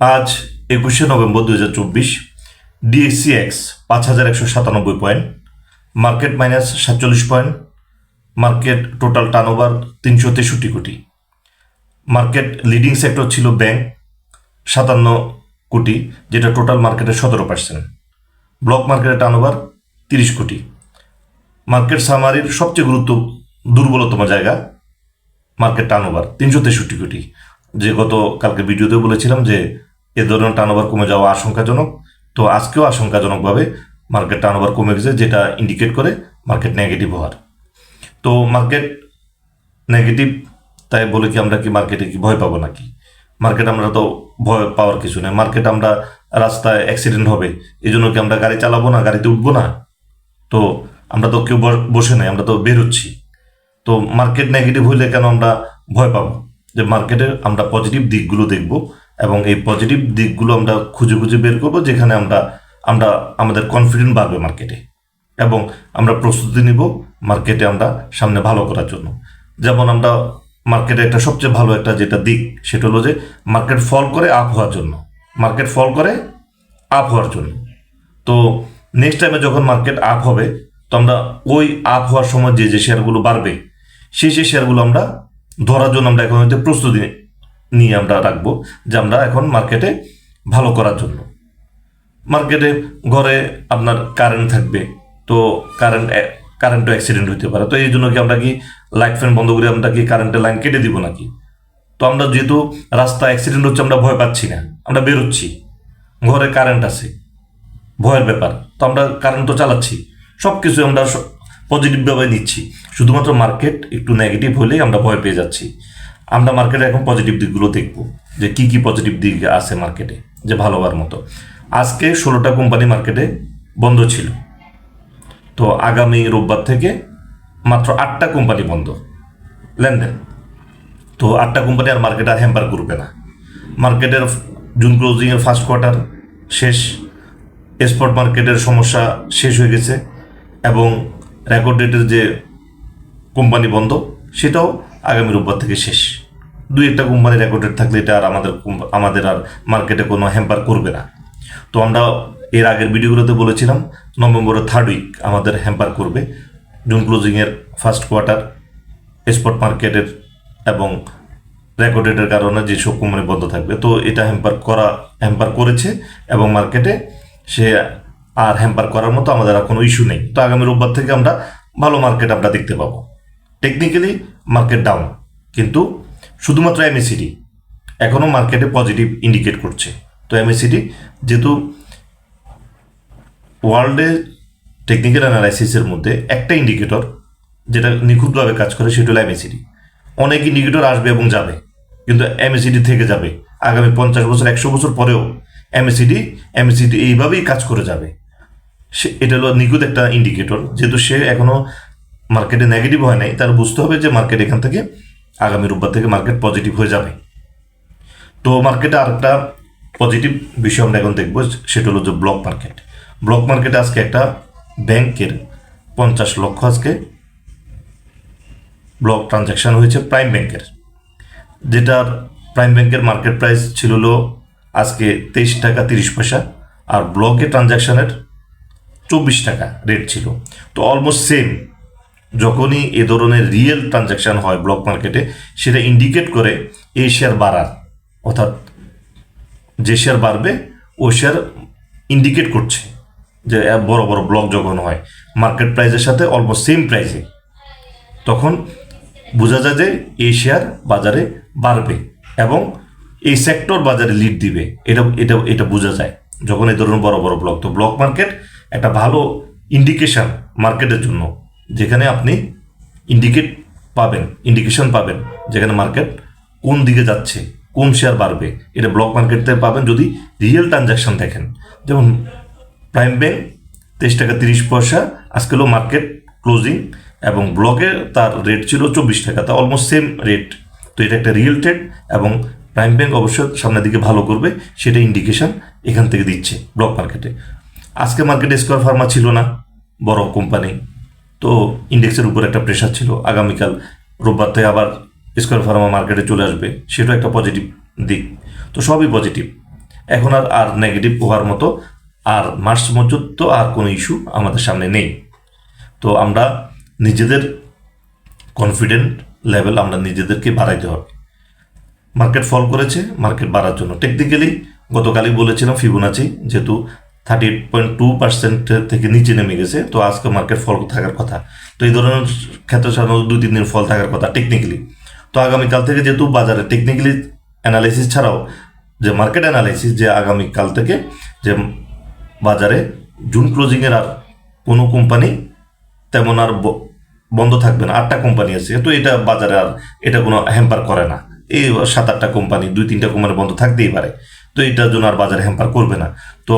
আজ একুশে নভেম্বর দু হাজার চব্বিশ ডিএসসি এক্স পাঁচ হাজার একশো সাতানব্বই পয়েন্ট, মার্কেট মাইনাস সাতচল্লিশ পয়েন্ট, মার্কেট টোটাল টার্নওভার তিনশো তেষট্টি কোটি। মার্কেট লিডিং সেক্টর ছিল ব্যাংক, সাতান্ন কোটি, যেটা টোটাল মার্কেটের সতেরো পার্সেন্ট। ব্লক মার্কেটের টার্নওভার তিরিশ কোটি। মার্কেট সামারির সবচেয়ে গুরুত্ব দুর্বলতম জায়গা, মার্কেট টার্নওভার তিনশো তেষট্টি কোটি। যে গত কালকে ভিডিওতে বলেছিলাম যে এ ধরনের টার্নওভার কমে যাওয়া আশঙ্কাজনক। তো আজকেও আশঙ্কাজনকভাবে মার্কেট টার্নওভার কমে গেছে, যেটা ইন্ডিকেট করে মার্কেট নেগেটিভ হওয়ার। তো মার্কেট নেগেটিভ তাই বলে কি আমরা কি মার্কেটে কি ভয় পাবো নাকি? মার্কেট আমরা তো ভয় পাওয়ার কিছু নেই। মার্কেট আমরা রাস্তায় অ্যাক্সিডেন্ট হবে এই জন্য কি আমরা গাড়ি চালাবো না, গাড়িতে উঠবো না? তো আমরা তো কেউ বসে নাই, আমরা তো বেরোচ্ছি তো মার্কেট নেগেটিভ হইলে কেন আমরা ভয় পাবো? যে মার্কেটের আমরা পজিটিভ দিকগুলো দেখব এবং এই পজিটিভ দিকগুলো আমরা খুঁজে খুঁজে বের করব, যেখানে আমরা আমরা আমাদের কনফিডেন্ট বাড়বে মার্কেটে এবং আমরা প্রস্তুতি নিব মার্কেটে আমরা সামনে ভালো করার জন্য। যেমন আমরা মার্কেটে একটা সবচেয়ে ভালো একটা যেটা দিক, সেটা হলো যে মার্কেট ফল করে আপ হওয়ার জন্য। মার্কেট ফল করে আপ হওয়ার জন্য। তো নেক্সট টাইমে যখন মার্কেট আপ হবে, তো আমরা ওই আপ হওয়ার সময় যে যে শেয়ারগুলো বাড়বে, সেই সেই শেয়ারগুলো আমরা ধরার জন্য আমরা এখন হয়তো প্রস্তুতি নিয়ে আমরা রাখব, যে আমরা এখন মার্কেটে ভালো করার জন্য। মার্কেটে ঘরে আপনার কারেন্ট থাকবে, তো কারেন্ট কারেন্টও অ্যাক্সিডেন্ট হতে পারে। তো এই জন্য কি আমরা কি লাইট ফ্যান বন্ধ করে আমরা কি কারেন্টের লাইন কেটে দিব নাকি? তো আমরা যেহেতু রাস্তা অ্যাক্সিডেন্ট হচ্ছে, আমরা ভয় পাচ্ছি না, আমরা বেরোচ্ছি। ঘরে কারেন্ট আছে, ভয়ের ব্যাপার। তো আমরা কারেন্ট তো চালাচ্ছি সব কিছু আমরা পজিটিভভাবে নিচ্ছি। শুধুমাত্র মার্কেট একটু নেগেটিভ হলেই আমরা ভয় পেয়ে যাচ্ছি। আমরা মার্কেটে এখন পজিটিভ দিকগুলো দেখব, যে কি কি পজিটিভ দিক আছে মার্কেটে যে ভালো হওয়ার মতো। আজকে ষোলোটা কোম্পানি মার্কেটে বন্ধ ছিল। তো আগামী রোববার থেকে মাত্র আটটা কোম্পানি বন্ধ লেনদেন। তো আটটা কোম্পানি আর মার্কেট আর হ্যাম্পার করবে না। মার্কেটের জুন ক্লোজিংয়ের ফার্স্ট কোয়ার্টার শেষ। স্পট মার্কেটের সমস্যা শেষ হয়ে গেছে এবং রেকর্ড ডেটের যে কোম্পানি বন্ধ, সেটাও আগামী রোববার থেকে শেষ। দুই একটা কোম্পানি রেকর্ডেড থাকলে এটা আর আমাদের আমাদের আর মার্কেটে কোনো হ্যাম্পার করবে না। তো আমরা এর আগের ভিডিওগুলোতে বলেছিলাম, নভেম্বরের থার্ড উইক আমাদের হ্যাম্পার করবে। জুন ক্লোজিংয়ের ফার্স্ট কোয়ার্টার স্পট মার্কেটের এবং রেকর্ডেডের কারণে যেসব কোম্পানি বন্ধ থাকবে। তো এটা হ্যাম্পার করা হ্যাম্পার করেছে এবং মার্কেটে সে আর হ্যাম্পার করার মতো আমাদের আর কোনো ইস্যু নেই। তো আগামী রোববার থেকে আমরা ভালো মার্কেট আমরা দেখতে পাবো। টেকনিক্যালি মার্কেট ডাউন কিন্তু শুধুমাত্র এমএসিডি এখনও মার্কেটে পজিটিভ ইন্ডিকেট করছে। তো এমএসিডি যেহেতু ওয়ার্ল্ডে টেকনিক্যাল অ্যানালাইসিসের মধ্যে একটা ইন্ডিকেটর যেটা নিখুঁতভাবে কাজ করে, সেটা হলো এমএসিডি অনেক ইন্ডিকেটর আসবে এবং যাবে, কিন্তু এমএসিডি থেকে যাবে। আগামী পঞ্চাশ বছর, একশো বছর পরেও এমএসিডি এমএসিডি এইভাবেই কাজ করে যাবে। সে, এটা হলো নিখুঁত একটা ইন্ডিকেটর যেহেতু সে এখনও মার্কেটে নেগেটিভ হয় নাই, তার বুঝতে হবে যে মার্কেট এখান থেকে আগামী রোববার থেকে মার্কেট পজিটিভ হয়ে যাবে। তো মার্কেটে আরেকটা পজিটিভ বিষয় আমরা এখন দেখব, সেটা হলো যে ব্লক মার্কেট ব্লক মার্কেটে আজকে একটা ব্যাংকের পঞ্চাশ লক্ষ আজকে ব্লক ট্রানজ্যাকশন হয়েছে প্রাইম ব্যাংকের যেটার প্রাইম ব্যাংকের মার্কেট প্রাইস ছিল হলো আজকে তেইশ টাকা তিরিশ পয়সা, আর ব্লকে ট্রানজ্যাকশনের চব্বিশ টাকা রেট ছিল। তো অলমোস্ট সেম যখনই এ ধরনের রিয়েল ট্রানজ্যাকশন হয় ব্লক মার্কেটে সেটা ইন্ডিকেট করে এই শেয়ার বাড়ার। অর্থাৎ যে শেয়ার বাড়বে, ও শেয়ার ইন্ডিকেট করছে যে বড় বড় ব্লক যখন হয় মার্কেট প্রাইসের সাথে অলমোস্ট সেম প্রাইসে তখন বোঝা যায় যে এই শেয়ার বাজারে বাড়বে এবং এই সেক্টর বাজারে লিড দিবে। এটা এটা এটা বোঝা যায় যখন এই ধরনের বড় বড় ব্লক তো ব্লক মার্কেট একটা ভালো ইন্ডিকেশন মার্কেটের জন্য। যেখানে আপনি ইন্ডিকেট পাবেন ইন্ডিকেশন পাবেন যেখানে মার্কেট কোন দিকে যাচ্ছে, কোন শেয়ার বাড়বে। এটা ব্লক মার্কেটে পাবেন যদি রিয়েল ট্রানজ্যাকশন দেখেন। যেমন প্রাইম ব্যাংক তেইশ টাকা তিরিশ পয়সা, আজকে হলো মার্কেট ক্লোজিং এবং ব্লকে তার রেট ছিল চব্বিশ টাকা, তা অলমোস্ট সেম রেট তো এটা একটা রিয়েল ট্রেড এবং প্রাইম ব্যাংক অবশ্যই সামনের দিকে ভালো করবে, সেটা ইন্ডিকেশন এখান থেকে দিচ্ছে ব্লক মার্কেটে আজকে মার্কেটে স্কোয়ার ফার্মা ছিল না, বড় কোম্পানি তো ইন্ডেক্সের উপর একটা প্রেশার ছিল। আগামীকাল রোববার থেকে আবার স্কোয়ার ফার্মা মার্কেটে চলে আসবে। সেটাও একটা পজিটিভ দিক। তো সবই পজিটিভ এখন আর আর নেগেটিভ হওয়ার মতো আর মার্চ পর্যন্ত আর কোনো ইস্যু আমাদের সামনে নেই। তো আমরা নিজেদের কনফিডেন্ট লেভেল আমরা নিজেদেরকে বাড়াইতে হবে। মার্কেট ফল করেছে মার্কেট বাড়ার জন্য। টেকনিক্যালি গতকালই বলেছিলাম ফিবোনাচি যেহেতু থার্টি পয়েন্ট টু পার্সেন্ট থেকে নিচে নেমে গেছে। তো আজকে মার্কেট ফল থাকার কথা। তো এই ধরনের ক্ষেত্রে সাধারণত দুই তিন দিন ফল থাকার কথা টেকনিক্যালি তো আগামীকাল থেকে যেহেতু বাজারে টেকনিক্যালি অ্যানালাইসিস ছাড়াও যে মার্কেট অ্যানালাইসিস যে আগামীকাল থেকে যে বাজারে জুন ক্লোজিংয়ের আর কোনো কোম্পানি তেমন আর বন্ধ থাকবে না। আটটা কোম্পানি আছে। তো এটা বাজারে আর এটা কোনো হ্যাম্পার করে না। এই সাত আটটা কোম্পানি দুই তিনটা কোম্পানি বন্ধ থাকতেই পারে। তো এটার জন্য আর বাজারে হ্যাম্পার করবে না। তো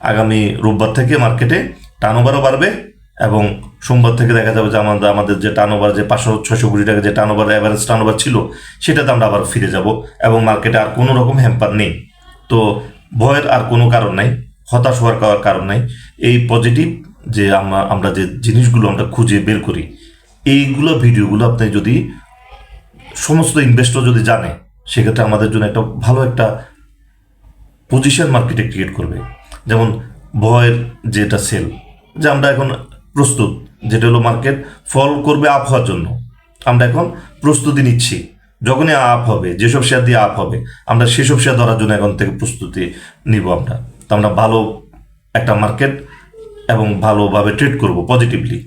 আগামী রোববার থেকে মার্কেটে টার্নওভারও বাড়বে এবং সোমবার থেকে দেখা যাবে যে আমাদের আমাদের যে টার্নওভার যে পাঁচশো ছশো কোটি টাকা যে টার্নওভার অ্যাভারেজ টার্নওভার ছিল, সেটাতে আমরা আবার ফিরে যাব এবং মার্কেটে আর কোনো রকম হ্যাম্পার নেই। তো ভয়ের আর কোনো কারণ নাই, হতাশ হওয়ার কার- কারণ নাই। এই পজিটিভ যে আমরা আমরা যে জিনিসগুলো আমরা খুঁজে বের করি, এইগুলো ভিডিওগুলো আপনি যদি সমস্ত ইনভেস্টর যদি জানে, সেক্ষেত্রে আমাদের জন্য একটা ভালো একটা পজিশন মার্কেটে ক্রিয়েট করবে। যেমন ভয়ের যেটা সেল যে আমরা এখন প্রস্তুত, যেটা হলো মার্কেট ফল করবে আপ হওয়ার জন্য। আমরা এখন প্রস্তুতি নিচ্ছি। যখনই আপ হবে, যেসব শেয়ার দিয়ে আপ হবে, আমরা সেসব শেয়ার ধরার জন্য এখন থেকে প্রস্তুতি নিব আমরা। তো আমরা ভালো একটা মার্কেট এবং ভালোভাবে ট্রেড করব পজিটিভলি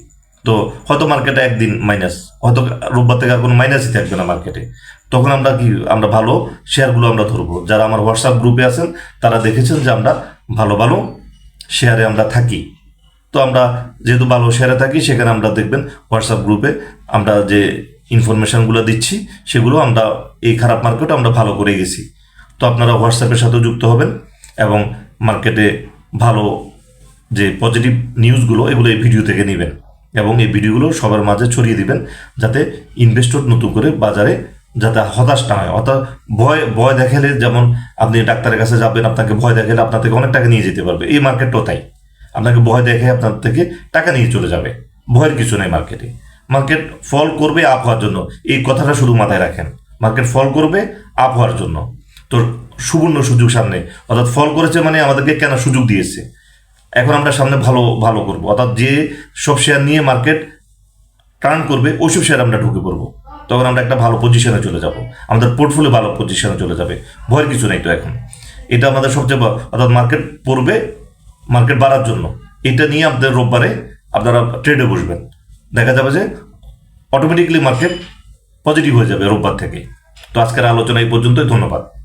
তো হয়তো মার্কেটে একদিন মাইনাস হয়তো রোববার থেকে আর কোনো মাইনাসই থাকবে না মার্কেটে তখন আমরা কি, আমরা ভালো শেয়ারগুলো আমরা ধরবো। যারা আমার হোয়াটসঅ্যাপ গ্রুপে আছেন, তারা দেখেছেন যে আমরা ভালো ভালো শেয়ারে আমরা থাকি। তো আমরা যেহেতু ভালো শেয়ারে থাকি, সেখানে আমরা দেখবেন হোয়াটসঅ্যাপ গ্রুপে আমরা যে ইনফরমেশনগুলো দিচ্ছি, সেগুলো আমরা এই খারাপ মার্কেট আমরা ভালো করে গেছি। তো আপনারা হোয়াটসঅ্যাপের সাথে যুক্ত হবেন এবং মার্কেটে ভালো যে পজিটিভ নিউজগুলো এগুলো এই ভিডিও থেকে নেবেন এবং এই ভিডিওগুলো সবার মাঝে ছড়িয়ে দিবেন, যাতে ইনভেস্টর নতুন করে বাজারে যাতে হতাশ না হয়। অর্থাৎ ভয় ভয় দেখালে যেমন আপনি ডাক্তারের কাছে যাবেন, আপনাকে ভয় দেখালে আপনার থেকে অনেক টাকা নিয়ে যেতে পারবে। এই মার্কেটটাও তাই। আপনাকে ভয় দেখে আপনার থেকে টাকা নিয়ে চলে যাবে। ভয়ের কিছু নেই মার্কেটে মার্কেট ফল করবে আপ হওয়ার জন্য। এই কথাটা শুধু মাথায় রাখেন। মার্কেট ফল করবে আপ হওয়ার জন্য। তো সুবর্ণ সুযোগ সামনে। অর্থাৎ ফল করেছে মানে আমাদেরকে কেন সুযোগ দিয়েছে? এখন আমরা সামনে ভালো ভালো করব। অর্থাৎ যে সব শেয়ার নিয়ে মার্কেট টার্ন করবে ওইসব শেয়ার আমরা ঢুকে পড়ব। তখন আমরা একটা ভালো পজিশনে চলে যাব। আমাদের পোর্টফোলিও ভালো পজিশনে চলে যাবে। ভয়ের কিছু নেই তো এখন। এটা আমাদের সবচেয়ে অর্থাৎ মার্কেট পড়বে মার্কেট বাড়ার জন্য। এটা নিয়ে আপনাদের রোববারে আপনারা ট্রেডে বসবেন। দেখা যাবে যে অটোমেটিকলি মার্কেট পজিটিভ হয়ে যাবে রোববার থেকে। তো আজকের আলোচনা এই পর্যন্তই। ধন্যবাদ।